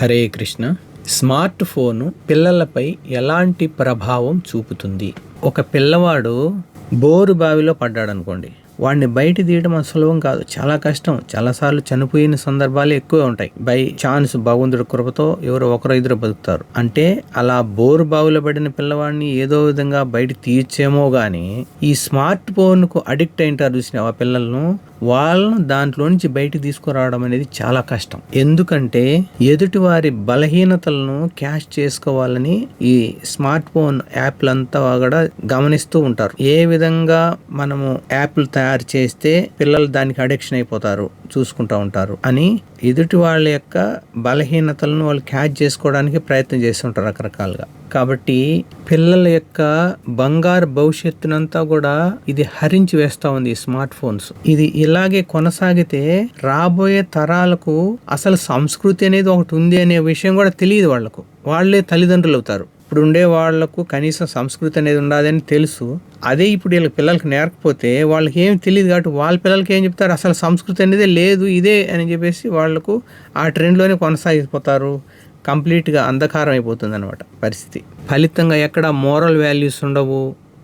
Hare Krishna. Smart phone పిల్లలపై ఎలాంటి ప్రభావం చూపుతుంది? ఒక పిల్లవాడు బోరు బావిలో పడ్డాడు అనుకోండి వాడిని బయట తీయడం సులభం కాదు. చాలా కష్టం. చాలాసార్లు చనిపోయిన సందర్భాలు ఎక్కువ ఉంటాయి. బై ఛాన్స్ భగవంతుడి కృపతో ఎవరో ఒకరు ఇద్దరు బతుకుతారు. అంటే అలా బోరు బావిలో పడిన పిల్లవాడిని ఏదో విధంగా బయట తీయచ్చేమో కానీ ఈ స్మార్ట్ ఫోన్కు అడిక్ట్ అయింటారు చూసిన ఆ పిల్లలను? వాళ్ళను దాంట్లో నుంచి బయటికి తీసుకురావడం అనేది చాలా కష్టం. ఎందుకంటే ఎదుటి వారి బలహీనతలను క్యాష్ చేసుకోవాలని ఈ స్మార్ట్ ఫోన్ యాప్లంతా కూడా గమనిస్తూ ఉంటారు. ఏ విధంగా మనము యాప్లు తయారు చేస్తే పిల్లలు దానికి అడిక్షన్ అయిపోతారు చూసుకుంటూ ఉంటారు అని ఎదుటి వాళ్ళ యొక్క బలహీనతలను వాళ్ళు క్యాచ్ చేసుకోవడానికి ప్రయత్నం చేస్తుంటారు రకరకాలుగా. కాబట్టి పిల్లల యొక్క బంగారు భవిష్యత్తునంతా కూడా ఇది హరించి వేస్తూ ఉంది ఈ స్మార్ట్ ఫోన్స్. ఇది ఇలాగే కొనసాగితే రాబోయే తరాలకు అసలు సంస్కృతి అనేది ఒకటి ఉంది అనే విషయం కూడా తెలియదు వాళ్ళకు. వాళ్ళే తల్లిదండ్రులు అవుతారు ఇప్పుడు ఉండే వాళ్ళకు కనీసం సంస్కృతి అనేది ఉండదని తెలుసు. అదే ఇప్పుడు వీళ్ళ పిల్లలకి నేర్కపోతే వాళ్ళకి ఏం తెలియదు కాబట్టి వాళ్ళ పిల్లలకి ఏం చెప్తారు? అసలు సంస్కృతి అనేది లేదు ఇదే అని చెప్పేసి వాళ్ళకు ఆ ట్రెండ్లోనే కొనసాగిపోతారు. కంప్లీట్గా అంధకారం అయిపోతుంది అనమాట పరిస్థితి. ఫలితంగా ఎక్కడ మోరల్ వాల్యూస్ ఉండవు.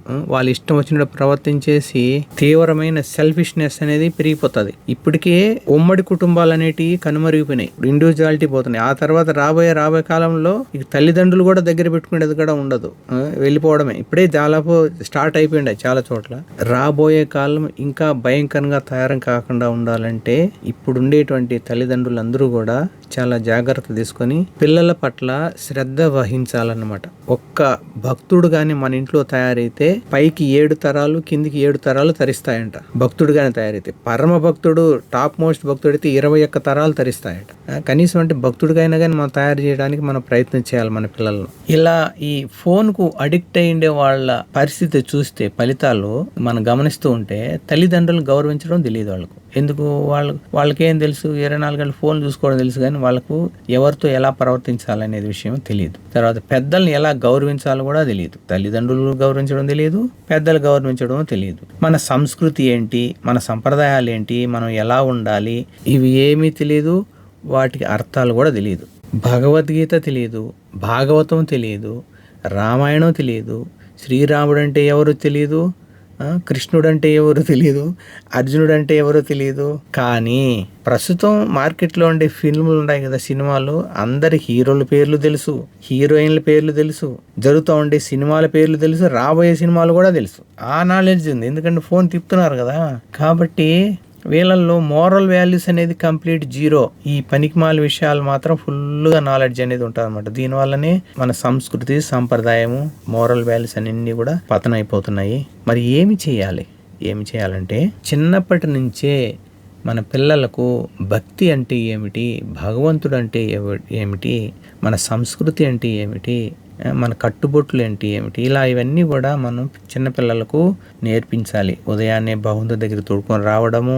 వాళ్ళ ఇష్టం వచ్చినట్టు ప్రవర్తించేసి తీవ్రమైన సెల్ఫిష్నెస్ అనేది పెరిగిపోతుంది. ఇప్పటికే ఉమ్మడి కుటుంబాలు అనేటివి కనుమరిగిపోయినాయి. ఇండివిజువాలిటీ పోతున్నాయి. ఆ తర్వాత రాబోయే రాబోయే కాలంలో ఇక తల్లిదండ్రులు కూడా దగ్గర పెట్టుకునేది కూడా ఉండదు. వెళ్ళిపోవడమే. ఇప్పుడే దాదాపు స్టార్ట్ అయిపోయింది చాలా చోట్ల. రాబోయే కాలం ఇంకా భయంకరంగా తయారం కాకుండా ఉండాలంటే ఇప్పుడు ఉండేటువంటి తల్లిదండ్రులందరూ కూడా చాలా జాగ్రత్త తీసుకొని పిల్లల పట్ల శ్రద్ధ వహించాలన్నమాట. ఒక్క భక్తుడు కానీ మన ఇంట్లో తయారైతే పైకి ఏడు తరాలు కిందికి ఏడు తరాలు తరిస్తాయంట. భక్తుడుగానే తయారైతే. పరమ భక్తుడు టాప్ మోస్ట్ భక్తుడు అయితే ఇరవై ఒక్క తరాలు తరిస్తాయంట. కనీసం అంటే భక్తుడికైనా కానీ మనం తయారు చేయడానికి మనం ప్రయత్నం చేయాలి మన పిల్లలను. ఇలా ఈ ఫోన్కు అడిక్ట్ అయ్యిండే వాళ్ళ పరిస్థితి చూస్తే ఫలితాలు మనం గమనిస్తూ ఉంటే తల్లిదండ్రులు గౌరవించడం తెలియదు వాళ్ళకు. ఎందుకు వాళ్ళు వాళ్ళకేం తెలుసు? ఇరవై నాలుగు గంటలు ఫోన్ చూసుకోవడం తెలుసు కానీ వాళ్ళకు ఎవరితో ఎలా ప్రవర్తించాలనేది విషయం తెలియదు. తర్వాత పెద్దల్ని ఎలా గౌరవించాలో కూడా తెలియదు. తల్లిదండ్రులు గౌరవించడం తెలియదు పెద్దలు గౌరవించడం తెలియదు. మన సంస్కృతి ఏంటి? మన సంప్రదాయాలు ఏంటి? మనం ఎలా ఉండాలి? ఇవి ఏమీ తెలియదు వాటికి అర్థాలు కూడా తెలియదు. భగవద్గీత తెలియదు భాగవతం తెలియదు రామాయణం తెలియదు శ్రీరాముడు అంటే ఎవరు తెలియదు? కృష్ణుడు అంటే ఎవరు తెలియదు అర్జునుడు అంటే ఎవరో తెలియదు కానీ ప్రస్తుతం మార్కెట్లో ఉండే ఫిల్ములు ఉన్నాయి కదా సినిమాలు అందరి హీరోల పేర్లు తెలుసు హీరోయిన్ల పేర్లు తెలుసు జరుగుతూ ఉండే సినిమాల పేర్లు తెలుసు రాబోయే సినిమాలు కూడా తెలుసు. ఆ నాలెడ్జ్ ఉంది. ఎందుకంటే ఫోన్ తిప్పుతున్నారు కదా. కాబట్టి వీళ్ళల్లో మోరల్ వాల్యూస్ అనేది కంప్లీట్ జీరో ఈ పనికిమాల విషయాలు మాత్రం ఫుల్గా నాలెడ్జ్ అనేది ఉంటుంది అనమాట దీనివల్లనే మన సంస్కృతి సంప్రదాయము మోరల్ వాల్యూస్ అన్ని కూడా పతనం అయిపోతున్నాయి మరి ఏమి చేయాలి? ఏమి చేయాలంటే చిన్నప్పటి నుంచే మన పిల్లలకు భక్తి అంటే ఏమిటి? భగవంతుడు అంటే ఏమిటి? మన సంస్కృతి అంటే ఏమిటి? మన కట్టుబొట్లు ఏంటి ఏమిటి? ఇలా ఇవన్నీ కూడా మనం చిన్నపిల్లలకు నేర్పించాలి. ఉదయాన్నే భగవంతుడి దగ్గర తోడుకొని రావడము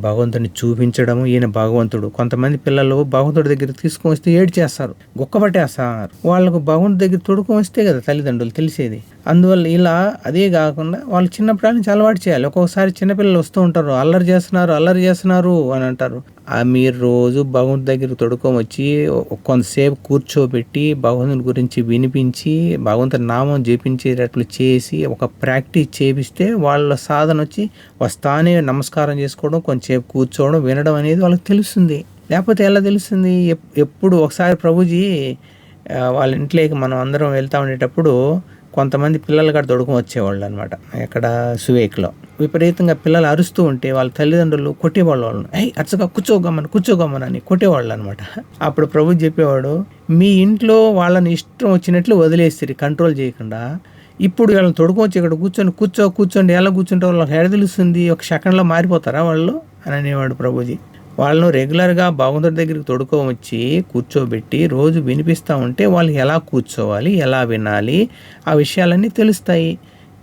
భగవంతుని చూపించడము ఈయన భగవంతుడు. కొంతమంది పిల్లలు భగవంతుడి దగ్గర తీసుకొని వస్తే ఏడు చేస్తారు గుక్కబట్టేస్తారు వాళ్ళకు భగవంతుడి దగ్గర తోడుకొని వస్తే కదా తల్లిదండ్రులు తెలిసేది. అందువల్ల ఇలా అదే కాకుండా వాళ్ళు చిన్నప్పటి నుంచి అలవాటు చేయాలి. ఒక్కొక్కసారి చిన్నపిల్లలు వస్తూ ఉంటారు అల్లరి చేస్తున్నారు అల్లరి చేస్తున్నారు అని అంటారు. మీరు రోజు భగవంతుడి దగ్గర తొడుకొని వచ్చి కొంతసేపు కూర్చోబెట్టి భగవంతుని గురించి వినిపించి భగవంతుని నామం జపించేటట్లు చేసి ఒక ప్రాక్టీస్ చేపిస్తే వాళ్ళ సాధన వచ్చి వస్తానే నమస్కారం చేసుకోవడం కొంచెంసేపు కూర్చోవడం వినడం అనేది వాళ్ళకి తెలుస్తుంది. లేకపోతే ఎలా తెలుస్తుంది? ఎప్పుడు ఒకసారి ప్రభుజీ వాళ్ళ ఇంట్లోకి మనం అందరం వెళ్తా ఉండేటప్పుడు కొంతమంది పిల్లలు కూడా తొడుకుని వచ్చేవాళ్ళు అనమాట ఎక్కడ సువేక్లో. విపరీతంగా పిల్లలు అరుస్తూ ఉంటే వాళ్ళ తల్లిదండ్రులు కొట్టేవాళ్ళు వాళ్ళని అయ్యి అచ్చగా కూర్చోగమ్మని కూర్చోగమ్మని అని కొట్టేవాళ్ళు అనమాట అప్పుడు ప్రభు చెప్పేవాడు మీ ఇంట్లో వాళ్ళని ఇష్టం వచ్చినట్లు వదిలేస్తారు కంట్రోల్ చేయకుండా. ఇప్పుడు వీళ్ళని తొడుకోవచ్చు ఇక్కడ కూర్చొని కూర్చో కూర్చోండి ఎలా కూర్చుంటే వాళ్ళకి ఎడ తెలుస్తుంది? ఒక సెకండ్లో మారిపోతారా వాళ్ళు? అని అనేవాడు ప్రభుజీ. వాళ్ళను రెగ్యులర్గా భగవంతుడి దగ్గరికి తొడుకో వచ్చి కూర్చోబెట్టి రోజు వినిపిస్తూ ఉంటే వాళ్ళు ఎలా కూర్చోవాలి ఎలా వినాలి ఆ విషయాలన్నీ తెలుస్తాయి.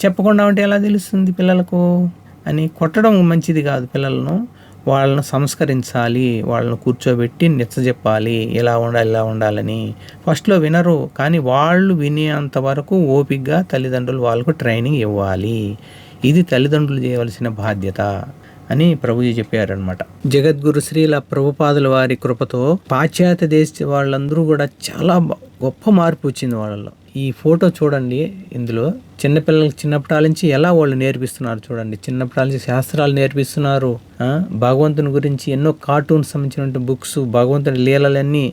చెప్పకుండా ఉంటే ఎలా తెలుస్తుంది పిల్లలకు? అని కొట్టడం మంచిది కాదు పిల్లలను. వాళ్ళను సంస్కరించాలి వాళ్ళను కూర్చోబెట్టి చెప్పాలి ఎలా ఉండాలి ఇలా ఉండాలని. ఫస్ట్లో వినరు కానీ వాళ్ళు వినేంత వరకు ఓపికగా తల్లిదండ్రులు వాళ్ళకు ట్రైనింగ్ ఇవ్వాలి. ఇది తల్లిదండ్రులు చేయవలసిన బాధ్యత. అని ప్రభుజీ చెప్పారనమాట జగద్గురు శ్రీల ప్రభుపాదుల వారి కృపతో పాశ్చాత్య దేశ వాళ్ళందరూ కూడా చాలా గొప్ప మార్పు వచ్చింది వాళ్ళలో ఈ ఫోటో చూడండి ఇందులో. చిన్నపిల్లలకి చిన్నప్పటి నుంచి ఎలా వాళ్ళు నేర్పిస్తున్నారు చూడండి. చిన్నప్పటి నుంచి శాస్త్రాలు నేర్పిస్తున్నారు. భగవంతుని గురించి ఎన్నో కార్టూన్స్ సంబంధించినటువంటి బుక్స్ భగవంతుని లీలలన్నీ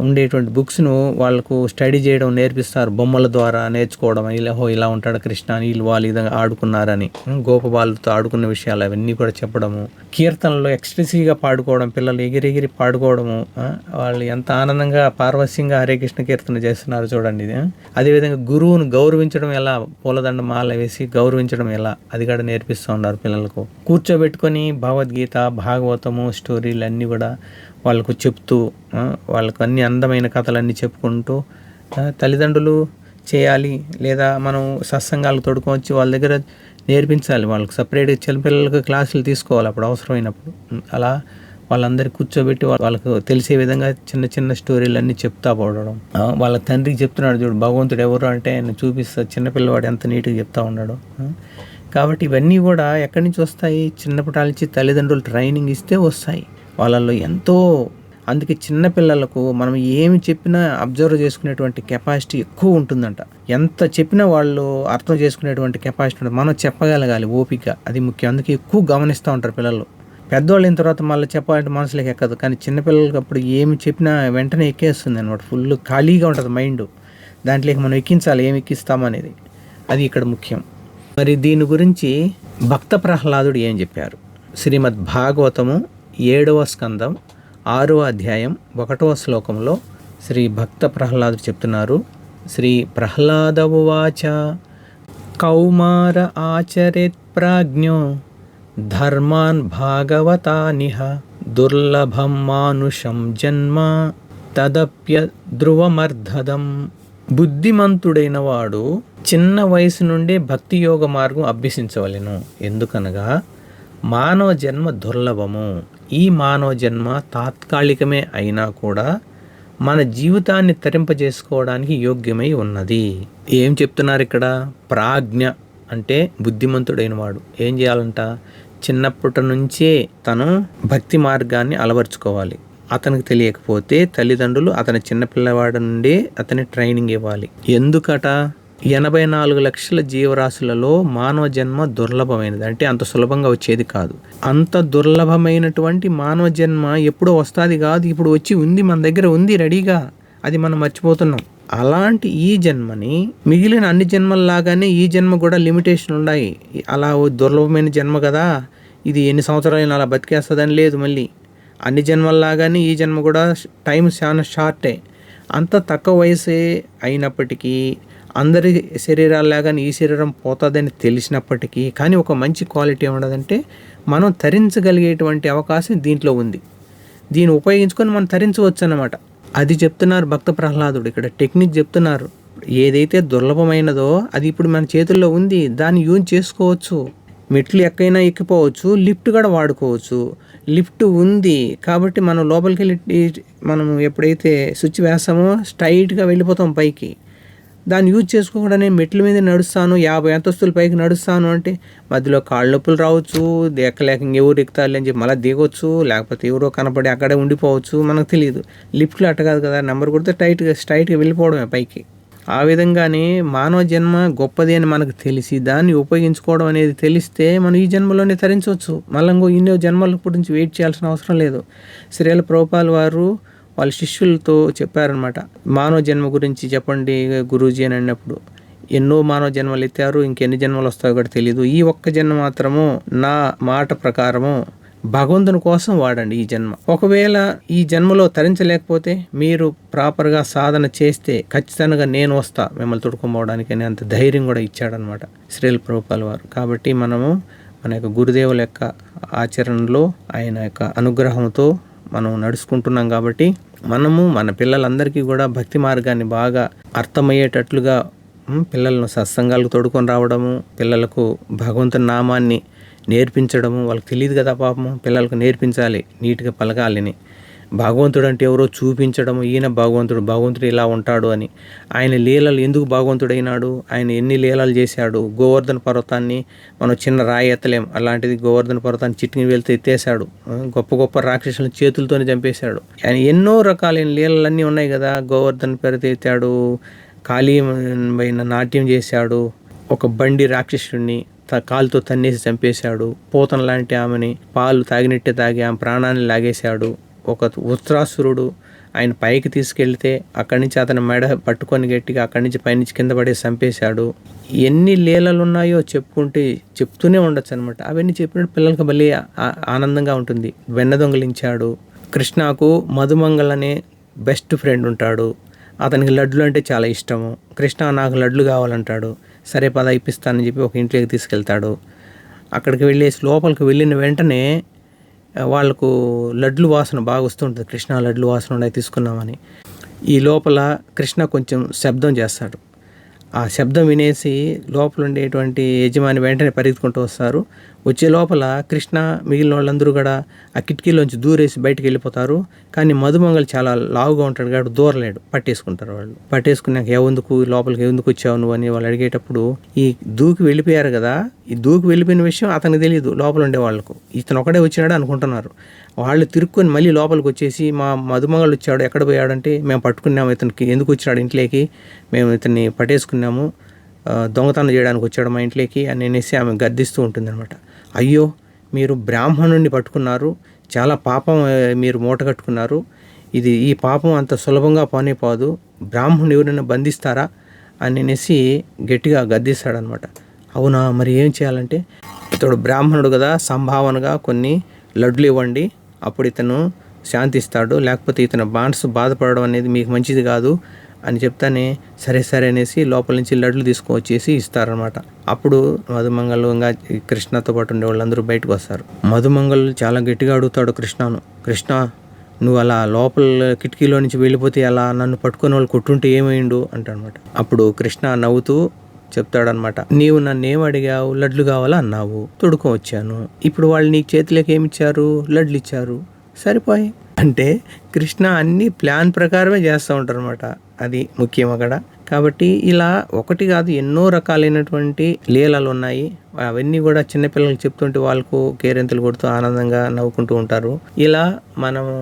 ఉండేటువంటి బుక్స్ను వాళ్ళకు స్టడీ చేయడం నేర్పిస్తారు. బొమ్మల ద్వారా నేర్చుకోవడం ఇలా హో ఇలా ఉంటాడు కృష్ణ వీళ్ళు వాళ్ళు విధంగా ఆడుకున్నారని గోపబాలతో ఆడుకున్న విషయాలు అవన్నీ కూడా చెప్పడము. కీర్తనలో ఎక్స్ట్రెసివ్గా పాడుకోవడం పిల్లలు ఎగిరెగిరి పాడుకోవడము వాళ్ళు ఎంత ఆనందంగా పార్వశ్యంగా హరే కృష్ణ కీర్తన చేస్తున్నారు చూడండి. అదేవిధంగా గురువును గౌరవించడం ఎలా పూలదండ మాల వేసి గౌరవించడం ఎలా? అది కూడా నేర్పిస్తూ ఉన్నారు పిల్లలకు. కూర్చోబెట్టుకొని భగవద్గీత భాగవతము స్టోరీలు అన్నీ కూడా వాళ్ళకు చెప్తూ వాళ్ళకు అన్ని అందమైన కథలన్నీ చెప్పుకుంటూ తల్లిదండ్రులు చేయాలి లేదా మనం సత్సంగాలు తోడుకొచ్చి వాళ్ళ దగ్గర నేర్పించాలి వాళ్ళకి. సపరేట్గా చిన్నపిల్లలకు క్లాసులు తీసుకోవాలి అప్పుడు అవసరమైనప్పుడు. అలా వాళ్ళందరికీ కూర్చోబెట్టి వాళ్ళకు తెలిసే విధంగా చిన్న చిన్న స్టోరీలు అన్నీ చెప్తా పోవడం వాళ్ళ తండ్రికి చెప్తున్నాడు చూడు భగవంతుడు ఎవరు అంటే ఆయన చూపిస్తా చిన్నపిల్లవాడు ఎంత నీట్గా చెప్తా ఉన్నాడు. కాబట్టి ఇవన్నీ కూడా ఎక్కడి నుంచి వస్తాయి? చిన్నప్పటి నుంచి తల్లిదండ్రులు ట్రైనింగ్ ఇస్తే వస్తాయి. వాళ్ళల్లో ఎంతో అందుకే చిన్నపిల్లలకు మనం ఏమి చెప్పినా అబ్జర్వ్ చేసుకునేటువంటి కెపాసిటీ ఎక్కువ ఉంటుందంట. ఎంత చెప్పినా వాళ్ళు అర్థం చేసుకునేటువంటి కెపాసిటీ ఉంటుంది మనం చెప్పగలగాలి ఓపిక అది ముఖ్యం. అందుకే ఎక్కువ గమనిస్తూ ఉంటారు పిల్లలు. పెద్దవాళ్ళు అయిన తర్వాత మళ్ళీ చెప్పాలంటే మనసులోకి ఎక్కదు. కానీ చిన్నపిల్లలకి అప్పుడు ఏమి చెప్పినా వెంటనే ఎక్కేస్తుంది అనమాట ఫుల్ ఖాళీగా ఉంటుంది మైండ్. దాంట్లోకి మనం ఎక్కించాలి ఏమి ఎక్కిస్తామనేది అది ఇక్కడ ముఖ్యం. మరి దీని గురించి భక్త ప్రహ్లాదుడు ఏం చెప్పారు? శ్రీమద్ భాగవతము ఏడవ స్కందం ఆరవ అధ్యాయం ఒకటవ శ్లోకంలో శ్రీ భక్త ప్రహ్లాదుడు చెప్తున్నారు. శ్రీ ప్రహ్లాదవువాచ కౌమార ఆచరేత్ ప్రాజ్ఞో ధర్మాన్ భాగవతానిహ దుర్లభం మానుషం జన్మ తదప్య ధ్రువమర్ధదం బుద్ధిమంతుడైన వాడు చిన్న వయసు నుండే భక్తి యోగ మార్గం అభ్యసించవలెను. ఎందుకనగా మానవ జన్మ దుర్లభము. ఈ మానవ జన్మ తాత్కాలికమే అయినా కూడా మన జీవితాన్ని తరింపజేసుకోవడానికి యోగ్యమై ఉన్నది. ఏం చెప్తున్నారు ఇక్కడ? ప్రాజ్ఞ అంటే బుద్ధిమంతుడైన వాడు ఏం చేయాలంట? చిన్నప్పటి నుంచే తను భక్తి మార్గాన్ని అలవర్చుకోవాలి. అతనికి తెలియకపోతే తల్లిదండ్రులు అతని చిన్నపిల్లవాడి నుండి అతని ట్రైనింగ్ ఇవ్వాలి. ఎందుకట? ఎనభై నాలుగు లక్షల జీవరాశులలో మానవ జన్మ దుర్లభమైనది. అంటే అంత సులభంగా వచ్చేది కాదు. అంత దుర్లభమైనటువంటి మానవ జన్మ ఎప్పుడో వస్తుంది కాదు. ఇప్పుడు వచ్చి ఉంది మన దగ్గర ఉంది రెడీగా అది మనం మర్చిపోతున్నాం. అలాంటి ఈ జన్మని మిగిలిన అన్ని జన్మల్లాగానే ఈ జన్మ కూడా లిమిటేషన్ ఉన్నాయి అలా దుర్లభమైన జన్మ కదా. ఇది ఎన్ని సంవత్సరాలు అలా బతికేస్తుందని లేదు మళ్ళీ. అన్ని జన్మల్లాగానే ఈ జన్మ కూడా టైం చాలా షార్టే. అంత తక్కువ వయసే అయినప్పటికీ అందరి శరీరాల్లాగానే ఈ శరీరం పోతుందని తెలిసినప్పటికీ కానీ ఒక మంచి క్వాలిటీ ఉండదంటే మనం తరించగలిగేటువంటి అవకాశం దీంట్లో ఉంది. దీన్ని ఉపయోగించుకొని మనం తరించవచ్చు అన్నమాట అది చెప్తున్నారు భక్త ప్రహ్లాదుడు. ఇక్కడ టెక్నిక్ చెప్తున్నారు. ఏదైతే దుర్లభమైనదో అది ఇప్పుడు మన చేతుల్లో ఉంది దాన్ని యూజ్ చేసుకోవచ్చు. మెట్లు ఎక్కైనా ఎక్కిపోవచ్చు లిఫ్ట్ కూడా వాడుకోవచ్చు. లిఫ్ట్ ఉంది కాబట్టి మనం లోపలికి వెళ్ళి మనం ఎప్పుడైతే స్విచ్ వేస్తామో స్ట్రైట్గా వెళ్ళిపోతాం పైకి. దాన్ని యూజ్ చేసుకోకుండా నేను మెట్ల మీద నడుస్తాను యాభై అంతస్తుల పైకి నడుస్తాను అంటే మధ్యలో కాళ్ళ నొప్పులు రావచ్చు ఎక్కలేక ఇంకెవరు ఎక్కుతారు అని చెప్పి మళ్ళీ దిగొచ్చు లేకపోతే ఎవరో కనపడి అక్కడే ఉండిపోవచ్చు మనకు తెలియదు. లిఫ్ట్లు అట్ట కాదు కదా నెంబర్ కొడితే టైట్గా స్ట్రైట్గా వెళ్ళిపోవడమే పైకి. ఆ విధంగానే మానవ జన్మ గొప్పది అని మనకు తెలిసి దాన్ని ఉపయోగించుకోవడం అనేది తెలిస్తే మనం ఈ జన్మలోనే తరించవచ్చు. మళ్ళీ ఇంకో ఎన్నో జన్మల గురించి వెయిట్ చేయాల్సిన అవసరం లేదు. శ్రీల ప్రభుపాల్ వారు వాళ్ళ శిష్యులతో చెప్పారనమాట మానవ జన్మ గురించి చెప్పండి గురూజీ అని అన్నప్పుడు. ఎన్నో మానవ జన్మలు ఎత్తారు ఇంకెన్ని జన్మలు వస్తాయో కూడా తెలియదు ఈ ఒక్క జన్మ మాత్రము నా మాట ప్రకారము భగవంతుని కోసం వాడండి ఈ జన్మ. ఒకవేళ ఈ జన్మలో తరించలేకపోతే మీరు ప్రాపర్గా సాధన చేస్తే ఖచ్చితంగా నేను వస్తా మిమ్మల్ని తొడుకోపోవడానికి అని అంత ధైర్యం కూడా ఇచ్చాడనమాట శ్రీల ప్రభుపాల్ వారు. కాబట్టి మనము మన యొక్క గురుదేవుల యొక్క ఆచరణలో ఆయన యొక్క అనుగ్రహంతో మనం నడుచుకుంటున్నాం కాబట్టి మనము మన పిల్లలందరికీ కూడా భక్తి మార్గాన్ని బాగా అర్థమయ్యేటట్లుగా పిల్లలను సత్సంగాలకు తోడుకొని రావడము పిల్లలకు భగవంతుని నామాన్ని నేర్పించడము వాళ్ళకి తెలియదు కదా పాపము పిల్లలకు నేర్పించాలి నీట్గా పలకాలని భగవంతుడు అంటే ఎవరో చూపించడం ఈయన భగవంతుడు భగవంతుడు ఇలా ఉంటాడు అని. ఆయన లీలలు ఎందుకు భగవంతుడైనాడు? ఆయన ఎన్ని లీలలు చేశాడు? గోవర్ధన పర్వతాన్ని మనం చిన్న రాయి ఎత్తలేం. అలాంటిది గోవర్ధన పర్వతాన్ని చిట్టిని వెళ్తే ఎత్తేసాడు గొప్ప గొప్ప రాక్షసులను చేతులతోనే చంపేశాడు. ఆయన ఎన్నో రకాలైన లీలలన్నీ ఉన్నాయి కదా. గోవర్ధన పర్వత ఎత్తాడు ఖాళీ పైన నాట్యం చేశాడు ఒక బండి రాక్షసుడిని త- కాలుతో తన్నేసి చంపేశాడు పూతన లాంటి ఆమెని పాలు తాగినట్టే తాగి ఆమె ప్రాణాన్ని లాగేశాడు. ఒక ఉత్రాసురుడు ఆయన పైకి తీసుకెళ్తే అక్కడి నుంచి అతని మెడ పట్టుకొని గట్టిగా అక్కడి నుంచి పైనుంచి కింద పడే చంపేశాడు. ఎన్ని లీలలు ఉన్నాయో చెప్పుకుంటే చెప్తూనే ఉండొచ్చు అనమాట అవన్నీ చెప్పినట్టు పిల్లలకు భలే ఆనందంగా ఉంటుంది. వెన్న దొంగలించాడు. కృష్ణకు మధుమంగల్ అనే బెస్ట్ ఫ్రెండ్ ఉంటాడు. అతనికి లడ్లు అంటే చాలా ఇష్టము. కృష్ణ నాకు లడ్లు కావాలంటాడు. సరే పద ఇప్పిస్తానని చెప్పి ఒక ఇంట్లోకి తీసుకెళ్తాడు. అక్కడికి వెళ్ళేసి లోపలికి వెళ్ళిన వెంటనే వాళ్ళకు లడ్లు వాసన బాగా వస్తుంటుంది. కృష్ణ లడ్లు వాసన ఉన్నాయి తీసుకున్నామని. ఈ లోపల కృష్ణ కొంచెం శబ్దం చేస్తాడు. ఆ శబ్దం వినేసి లోపల ఉండేటువంటి యజమాని వెంటనే పరిగెత్తుకుంటూ వస్తారు. వచ్చే లోపల కృష్ణ మిగిలిన వాళ్ళందరూ కూడా ఆ కిటికీలోంచి దూరేసి బయటకు వెళ్ళిపోతారు. కానీ మధుమంగల్ చాలా లావుగా ఉంటాడు కాబట్టి దూరలేడు. పట్టేసుకుంటారు వాళ్ళు. పట్టేసుకున్నాక ఎందుకు లోపలికి ఎందుకు వచ్చావు నువ్వు? అని వాళ్ళు అడిగేటప్పుడు ఈ దూకి వెళ్ళిపోయారు కదా ఈ దూకి వెళ్ళిపోయిన విషయం అతనికి తెలియదు లోపల ఉండే వాళ్ళకు. ఇతను ఒకడే వచ్చినాడు అనుకుంటున్నారు. వాళ్ళు తిరుక్కొని మళ్ళీ లోపలికి వచ్చేసి మా మధుమంగళ్ వచ్చాడు ఎక్కడ పోయాడంటే మేము పట్టుకున్నాము ఇతనికి. ఎందుకు వచ్చినాడు ఇంట్లోకి? మేము ఇతన్ని పట్టేసుకున్నాము. దొంగతనం చేయడానికి వచ్చాడు మా ఇంట్లోకి. అని అనేసి ఆమె గద్దిస్తూ ఉంటుందన్నమాట. అయ్యో మీరు బ్రాహ్మణుడిని పట్టుకున్నారు చాలా పాపం మీరు మూట కట్టుకున్నారు. ఇది ఈ పాపం అంత సులభంగా పోనే పోదు బ్రాహ్మణుని ఎవరైనా బంధిస్తారా అని అనేసి గట్టిగా గద్దిస్తాడనమాట. అవునా మరి ఏం చేయాలంటే ఇతడు బ్రాహ్మణుడు కదా సంభావనగా కొన్ని లడ్లు ఇవ్వండి అప్పుడు ఇతను శాంతిస్తాడు లేకపోతే ఇతను బాన్స్ బాధపడడం అనేది మీకు మంచిది కాదు అని చెప్తానే సరే సరే అనేసి లోపల నుంచి లడ్లు తీసుకువచ్చేసి ఇస్తారనమాట అప్పుడు మధుమంగళం ఇంకా కృష్ణతో పాటు ఉండే వాళ్ళందరూ బయటకు వస్తారు. మధుమంగళ్ చాలా గట్టిగా అడుగుతాడు కృష్ణను కృష్ణ నువ్వు అలా లోపల కిటికీలో నుంచి వెళ్ళిపోతే అలా నన్ను పట్టుకొని వాళ్ళు కొట్టుంటే ఏమైండు? అంటాడనమాట అప్పుడు కృష్ణ నవ్వుతూ చెప్తాడనమాట నీవు నన్ను ఏం అడిగావు? లడ్లు కావాలా? అన్నావు. తొడుకొని వచ్చాను ఇప్పుడు వాళ్ళు నీకు చేతిలోకి ఏమి ఇచ్చారు లడ్లు ఇచ్చారు సరిపోయి అంటే కృష్ణ అన్ని ప్లాన్ ప్రకారమే చేస్తూ ఉంటారు అనమాట అది ముఖ్యం అక్కడ. కాబట్టి ఇలా ఒకటి కాదు ఎన్నో రకాలైనటువంటి లీలలు ఉన్నాయి. అవన్నీ కూడా చిన్నపిల్లలకు చెప్తుంటే వాళ్ళకు కేరింతలు కొడుతూ ఆనందంగా నవ్వుకుంటూ ఉంటారు. ఇలా మనము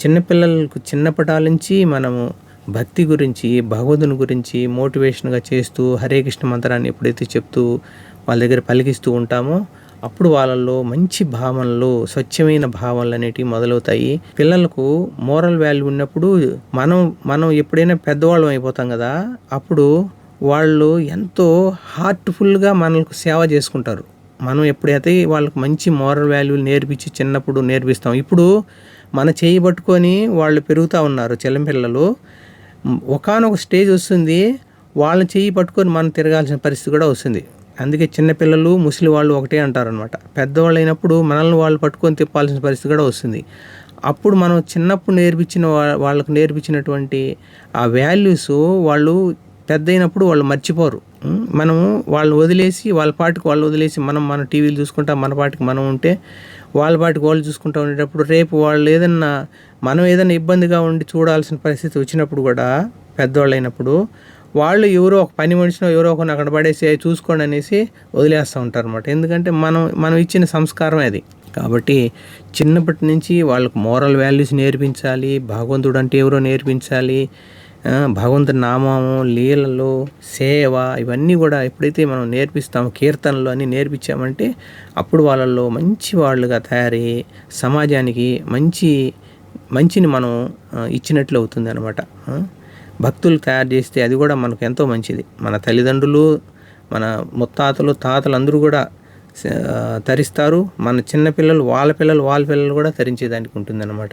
చిన్నపిల్లలకు చిన్నపటాల నుంచి మనము భక్తి గురించి భగవద్ని గురించి మోటివేషన్గా చేస్తూ హరే కృష్ణ మంత్రాన్ని ఎప్పుడైతే చెప్తూ వాళ్ళ దగ్గర పలికిస్తూ ఉంటామో అప్పుడు వాళ్ళల్లో మంచి భావనలు స్వచ్ఛమైన భావనలు అనేటివి మొదలవుతాయి. పిల్లలకు మోరల్ వాల్యూ ఉన్నప్పుడు మనం మనం ఎప్పుడైనా పెద్దవాళ్ళం అయిపోతాం కదా అప్పుడు వాళ్ళు ఎంతో హార్ట్ఫుల్గా మనకు సేవ చేసుకుంటారు. మనం ఎప్పుడైతే వాళ్ళకి మంచి మోరల్ వాల్యూలు నేర్పించి చిన్నప్పుడు నేర్పిస్తాం ఇప్పుడు మన చేయి పట్టుకొని వాళ్ళు పెరుగుతూ ఉన్నారు చెల్లంపిల్లలు ఒకనొక స్టేజ్ వస్తుంది వాళ్ళని చేయి పట్టుకొని మనం తిరగాల్సిన పరిస్థితి కూడా వస్తుంది. అందుకే చిన్నపిల్లలు ముసలి వాళ్ళు ఒకటే అంటారనమాట పెద్దవాళ్ళు అయినప్పుడు మనల్ని వాళ్ళు పట్టుకొని తిప్పాల్సిన పరిస్థితి కూడా వస్తుంది. అప్పుడు మనం చిన్నప్పుడు నేర్పించిన వాళ్ళకు నేర్పించినటువంటి ఆ వాల్యూస్ వాళ్ళు పెద్దయినప్పుడు వాళ్ళు మర్చిపోరు. మనము వాళ్ళు వదిలేసి వాళ్ళ పాటికి వాళ్ళు వదిలేసి మనం మన టీవీలు చూసుకుంటా మన పాటికి మనం ఉంటే వాళ్ళ పాటికి వాళ్ళు చూసుకుంటూ ఉండేటప్పుడు రేపు వాళ్ళు ఏదన్నా మనం ఏదైనా ఇబ్బందిగా ఉండి చూడాల్సిన పరిస్థితి వచ్చినప్పుడు కూడా పెద్దవాళ్ళు అయినప్పుడు వాళ్ళు ఎవరో ఒక పని మనిషినో ఎవరో ఒకరిని అక్కడ పడేసి చూసుకోండి అనేసి వదిలేస్తూ ఉంటారు అనమాట ఎందుకంటే మనం మనం ఇచ్చిన సంస్కారం అది. కాబట్టి చిన్నప్పటి నుంచి వాళ్ళకు మోరల్ వాల్యూస్ నేర్పించాలి భగవంతుడు అంటే ఎవరో నేర్పించాలి భగవంతుడి నామము లీలలు సేవ ఇవన్నీ కూడా ఎప్పుడైతే మనం నేర్పిస్తామో కీర్తనలు అన్నీ నేర్పించామంటే అప్పుడు వాళ్ళల్లో మంచి వాళ్ళుగా తయారయ్యి సమాజానికి మంచి మంచిని మనం ఇచ్చినట్లు అవుతుంది అనమాట భక్తులు తయారు చేస్తే అది కూడా మనకు ఎంతో మంచిది. మన తల్లిదండ్రులు మన ముత్తాతలు తాతలు అందరూ కూడా తరిస్తారు. మన చిన్నపిల్లలు వాళ్ళ పిల్లలు వాళ్ళ పిల్లలు కూడా తరించేదానికి ఉంటుందన్నమాట.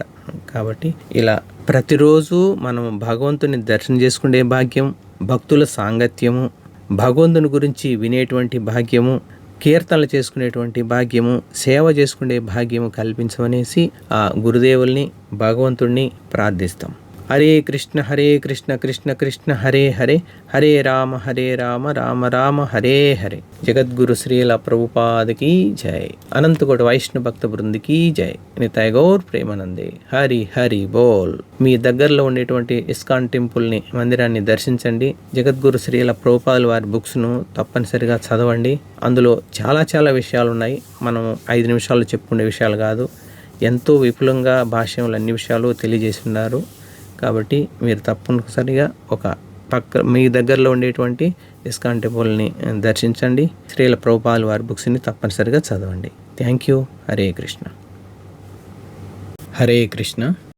కాబట్టి ఇలా ప్రతిరోజు మనం భగవంతుని దర్శనం చేసుకునే భాగ్యం భక్తుల సాంగత్యము భగవంతుని గురించి వినేటువంటి భాగ్యము కీర్తనలు చేసుకునేటువంటి భాగ్యము సేవ చేసుకునే భాగ్యము కల్పించమనేసి ఆ గురుదేవుల్ని భగవంతుణ్ణి ప్రార్థిస్తాం. హరే కృష్ణ హరే కృష్ణ కృష్ణ కృష్ణ హరే హరే. హరే రామ హరే రామ రామ రామ హరే హరే. జగద్గురు శ్రీల ప్రభుపాదకి జయ అనంతకోటి వైష్ణవ భక్త బృందికి జై. నితాయ్ గౌర్ ప్రేమానందే. హరి హరి బోల్. మీ దగ్గరలో ఉండేటువంటి ఇస్కాన్ టెంపుల్ని మందిరాన్ని దర్శించండి. జగద్గురు శ్రీల ప్రభుపాదులు వారి బుక్స్ను తప్పనిసరిగా చదవండి. అందులో చాలా చాలా విషయాలు ఉన్నాయి మనం ఐదు నిమిషాలు చెప్పుకునే విషయాలు కాదు. ఎంతో విపులంగా భాష్యంలో అన్ని విషయాలు తెలియజేస్తున్నారు కాబట్టి మీరు తప్పనిసరిగా ఒక పక్క మీ దగ్గరలో ఉండేటువంటి ఇస్కాన్ టెంపుల్ని దర్శించండి. శ్రీల ప్రభుపాల్ వారి బుక్స్ని తప్పనిసరిగా చదవండి. Thank you. హరే కృష్ణ. హరే కృష్ణ.